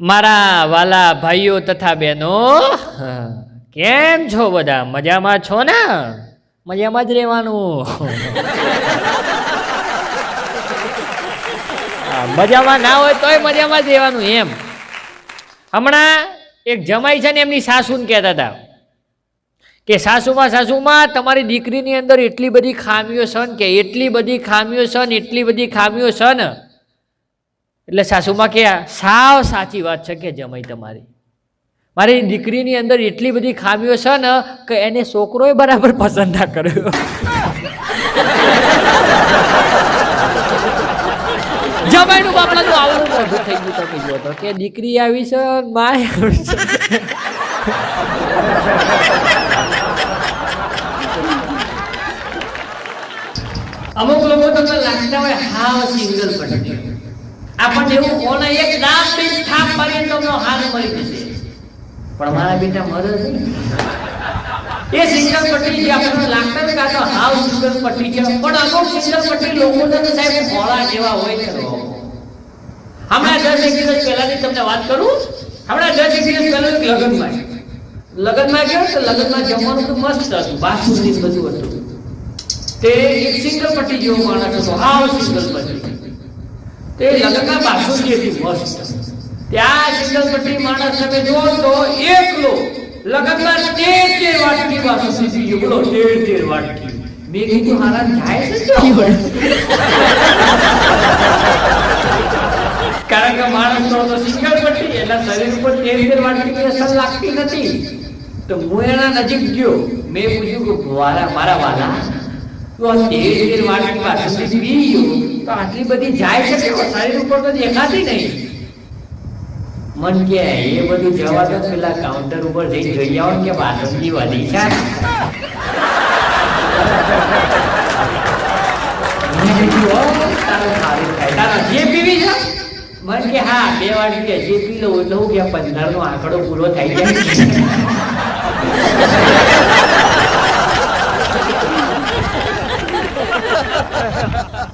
મારા વાલા ભાઈઓ તથા બહેનો, કેમ છો બધા? મજામાં છો ને? મજામાં જ રહેવાનું. મજામાં ના હોય તોય મજામાં જ રહેવાનું એમ. હમણાં એક જમાઈ છે ને એમની સાસુને કહેતા હતા કે સાસુમાં સાસુમાં તમારી દીકરીની અંદર એટલી બધી ખામીઓ છે ને કે એટલી બધી ખામીઓ છે ને એટલી બધી ખામીઓ છે ને એટલે સાસુમાં કે, સાવ સાચી વાત છે કે જમાઈ તમારી. મારી દીકરીની અંદર એટલી બધી ખામીઓ છે ને કે એને છોકરોએ બરાબર પસંદ ના કર્યો. જમાઈનું બાપલાનું આવડું મોઢું થઈ ગયું તમે જુઓ તો કે દીકરી આવી છે માય છે. અમુક લોકો તમને લાગતા હોય હાવ સિંગલ પડી આપણને એવું કોને એક દાંત બી થાપ મારી તો એમનો હાથ મરી જશે. પણ મારા બેટા મરે એ સિંગલ પટ્ટી જે આપણને લાગતા કાં તો હાવ સિંગલ પટ્ટી છે. પણ અમુક સિંગલ પટ્ટી લોકો તો સાહેબ ભોળા જેવા હોય છે હમણાં દસ એક દિવસ પહેલાની તમને વાત કરું? હમણાં દસ એક દિવસ પહેલા લગ્નમાં લગ્નમાં ગયો તો લગ્નમાં જમવાનું તો મસ્ત હતું. બાસુંદી બધું હતું. તે એક સિંગલ પટ્ટી જેવો માણસ હતો. હાવ સિંગલ પટ્ટી. તે લગ્નમાં બાસુંદી હતી મસ્ત ત્યાં સિંગલ માણસ તમે જુઓ તો એકલો લગ્નમાં તેર તેર વાટકી પીયો બોલો, તેર તેર વાટકી. મેં કીધું હારા જાય છે કારણ કે માણસ તો સિંગલ પટ્ટી એના શરીર ઉપર તેર તેર વાટકી અસર લાગતી નથી. તો હું એના નજીક ગયો. મેં પૂછ્યું કે મારા મારા વાલા, તો તેર તેર વાટકી બાસુંદી પી ગયો. તો આટલી બધી જાય છે કે શરીર ઉપર તો દેખાતી નહીં. મન કે એ બધું જવા દો પેલા કાઉન્ટર ઉપર જઈ જોઈ આવો કે બાસુંદી વધી છે. મેં કીધું, "ઓ, તારું સારું થાય. તારા જે પીવી છે? મન કે હા બે વાટકી હજી પી લઉં એટલે હું કે પંદર નો આંકડો પૂરો થઈ જાય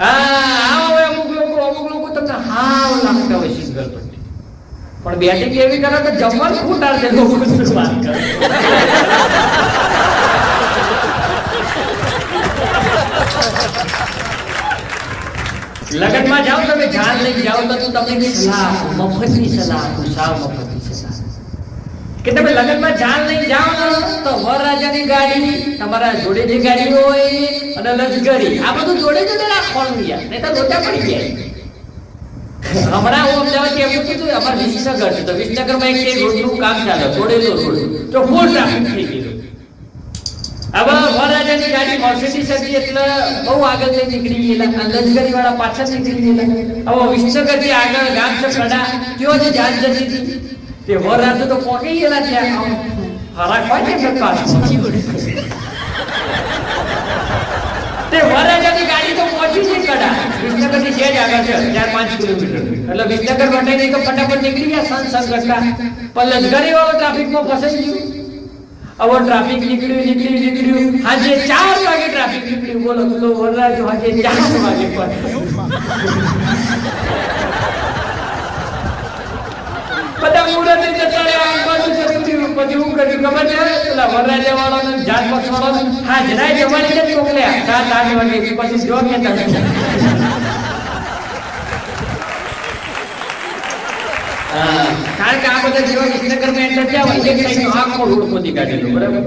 હા હવે અમુક લોકો અમુક લોકો તમને હાવ લાગતા હોય સિંગલ પટ્ટી. પણ બેટિંગ એવી કરે કે જમવાનું ખૂટાર દે લોકો લગનમાં જાઓ તમે જાન લઈને જાઓ તો તમને સલાહ મફતની સલાહ આપું, સાવ મફતની. કે તમે લગનમાં જાન લઈને જાઓ તો વરરાજાની ગાડી, તમારા જોડેની ગાડી હોય અને લશ્કરી. આ બધું જોડે જોડે રાખવાનું યાર, નહીં તો લોચા પડી જાય. હમણાં હું અમદાવાદ એમ કીધું, અમારે વિસનગર છે, તો વિસનગરમાં એક રોડનું કામ ચાલે જોડેલો રોડ. તો ફૂલ ટ્રાફિક થઈ ગયું. હવે વરરાજાની ગાડી મર્સિડીઝ હતી એટલે બહુ આગળ લઈ નીકળી ગયેલા લશ્કરી વાળા પાછળ નીકળી ગયેલા. હવે વિસનગરથી આગળ ગામ છે, કડા કયો જે જાત જતી હતી. તે વરરાજો તો પહોંચી ગયેલા છે એટલે પાછું. તે વરરાજાની ગાડી તો પહોંચી છે કડા. જ આગળ છે, ચાર પાંચ કિલોમીટર. એટલે વિસનગર વટાઈ નહીં તો ફટાફટ નીકળી ગયા સન સન કરતા પણ ટ્રાફિકમાં ફસાઈ ગયું. હવે ટ્રાફિક નીકળ્યું નીકળ્યું નીકળ્યું. આજે ચાર વાગે ટ્રાફિક નીકળ્યું. બોલો બોલો, વરરાજો આજે ચાર વાગે બધા મુરત જતા રહ્યા આગળ જતું પછી હું કર્યું ખબર છે? પેલા વરરાજા વાળાને જાત પક્ષ હા જરાય જવાની જ મોકલ્યા સાત આઠ વાગે પછી જો કે તમે કારણ કે આ બધા જેવા વિસનગરમાં enter થયા હોય, એક સાઈડનો આખો રોડ ખોદી કાઢેલો, બરાબર?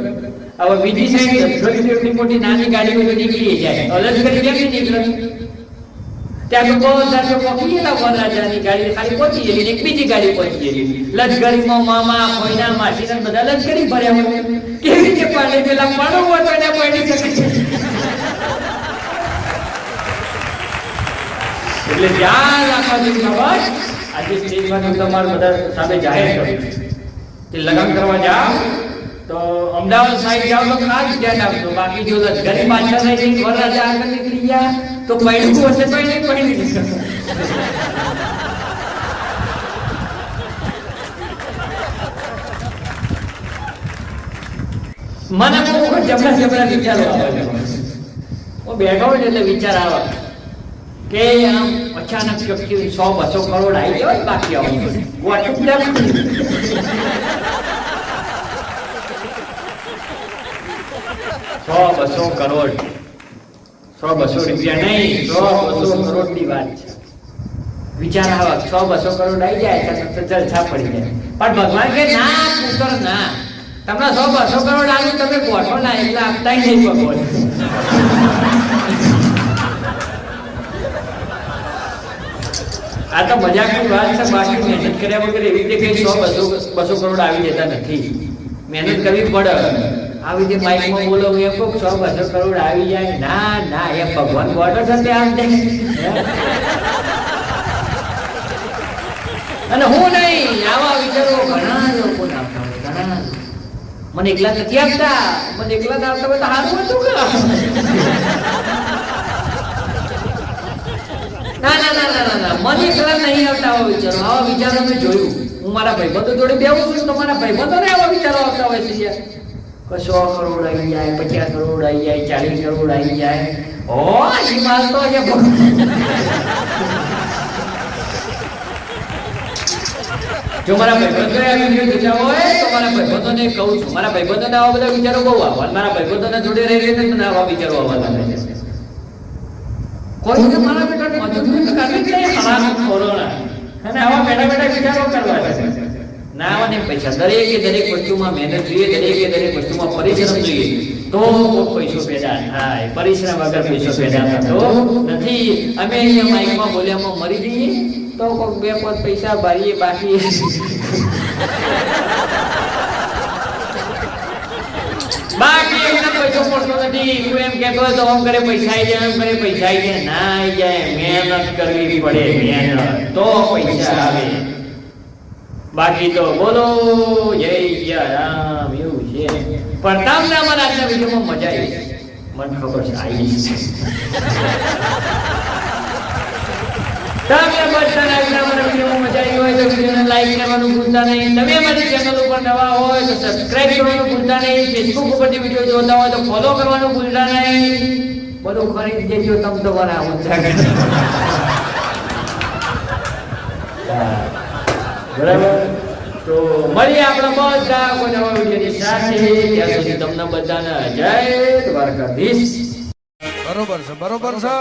હવે બીજી સાઈડ એટલી મોટી નાની ગાડીઓ તો નીકળી જાય. અલગ કરી કેમ નીકળે? એક બીજી ગાડી પહોંચી ગયેલી. લશ્કરીમાં મામા, માસીના બધા લશ્કરી ભર્યા. એટલે ધ્યાન રાખવાનું ખબર આજે સ્ટેજમાં હું તમારું બધા સામે જાહેર કરું લગ્ન કરવા જાઓ તો અમદાવાદ સાઈડ જાઓ તો ખાસ ધ્યાન આપજો બાકી જો લશ્કરી પાછળ રહી વરરાજા આગળ નીકળી ગયા તો પૈડું હશે તો એને પૈડી નહીં શકે. મને બહુ જબરા જબરા વિચારો આવે છે બેઠો હોય એટલે વિચાર આવે કે આમ અચાનક ચોખ્ખી સો બસો કરોડ આવી ને બાકી આવું? સો બસો કરોડ સો બસો રૂપિયા નહીં સો બસો કરોડની વાત છે. વિચાર આવે સો બસો કરોડ આવી જાય તો જલસા પડી જાય. પણ ભગવાન કે ના પુત્ર ના. તમને સો બસો કરોડ આવી તમે ગોઠો ના એટલે આપતા નહીં ભગવાન. આ તો મજાકની વાત છે બાકી મહેનત કર્યા વગર એવી રીતે કઈ સો બસો બસો કરોડ આવી જતા નથી. મહેનત કરવી પડે. આવી રીતે માઇકમાં બોલો એમ કહું સો બસો કરોડ આવી જાય. ના ના, એ ભગવાન ગોડો છે તે આમ અને હું નહીં, આવા વિચારો ઘણા લોકો આપતા મને એકલા નથી આપતા, મને એકલા ના આપતા તો હારું હતું ના ના ના ના ના ના, મને એકલા નહીં આવતા આવા વિચારો. આવા વિચારો મેં જોયું. હું મારા ભાઈબંધો જોડે બેવું છું તો મારા ભાઈબંધોને આવા વિચારો આવતા હોય છે સો કરોડ આવી જાય, પચાસ કરોડ આવી જાય, ચાલીસ કરોડ આવી જાય. ઓ હિમાલ તો જો મારા ભાઈબંધો આ વીડિયો જોતા હોય, તો મારા ભાઈબંધોને કહું છું. મારા ભાઈબંધોને આવા બધા વિચારો બહુ આવવા મારા ભાઈબંધોને જોડે રહી રહીને મને આવા વિચારો આવવા લાગે છે. કોઈને અને આવા બેઠા બેઠા કરવા ના આવા પૈસા. દરેકે દરેક વસ્તુમાં મહેનત જોઈએ, દરેકે દરેક વસ્તુમાં પરિશ્રમ જોઈએ. તો પૈસો પેદા થાય. પરિશ્રમ વગર પૈસો પેદા થતો નથી, અમે અહીંયા માઇકમાં બોલ્યામાં મરી જઈએ, તો કોક બે પાંચ પૈસા ભરીએ બાકી બાકી એમને નથી. તું એમ કહેતો તો પૈસા આવી જાય પૈસા આવી જાય. ના આવી જાય. મહેનત કરવી પડે, મહેનત. તો પૈસા આવે. બાકી તો બોલો, જય રામ, એવું છે. પણ તમને અમારા આજના વિડીયોમાં મજા આવી મને ખબર છે, આવી તમે બધાને આજના વિડીયોમાં મજા આવી હોય તો વિડીયોને લાઈક ભૂલતા નહીં. તમે ચેનલ ઉપર નવા હોય તો સબસ્ક્રાઇબ કરવાનું ભૂલતા નહીં. ફેસબુક ઉપરથી વીડિયો જોતા હોય તો ફોલો કરવાનું ભૂલતા નહીં. બધું ખરીદ દેજો તમ તમારા ઊંચા બરાબર? તો મળીએ આપણે બધા કોઈ નવા ત્યાં સુધી તમને બધાને જય બરોબર છે બરોબર છે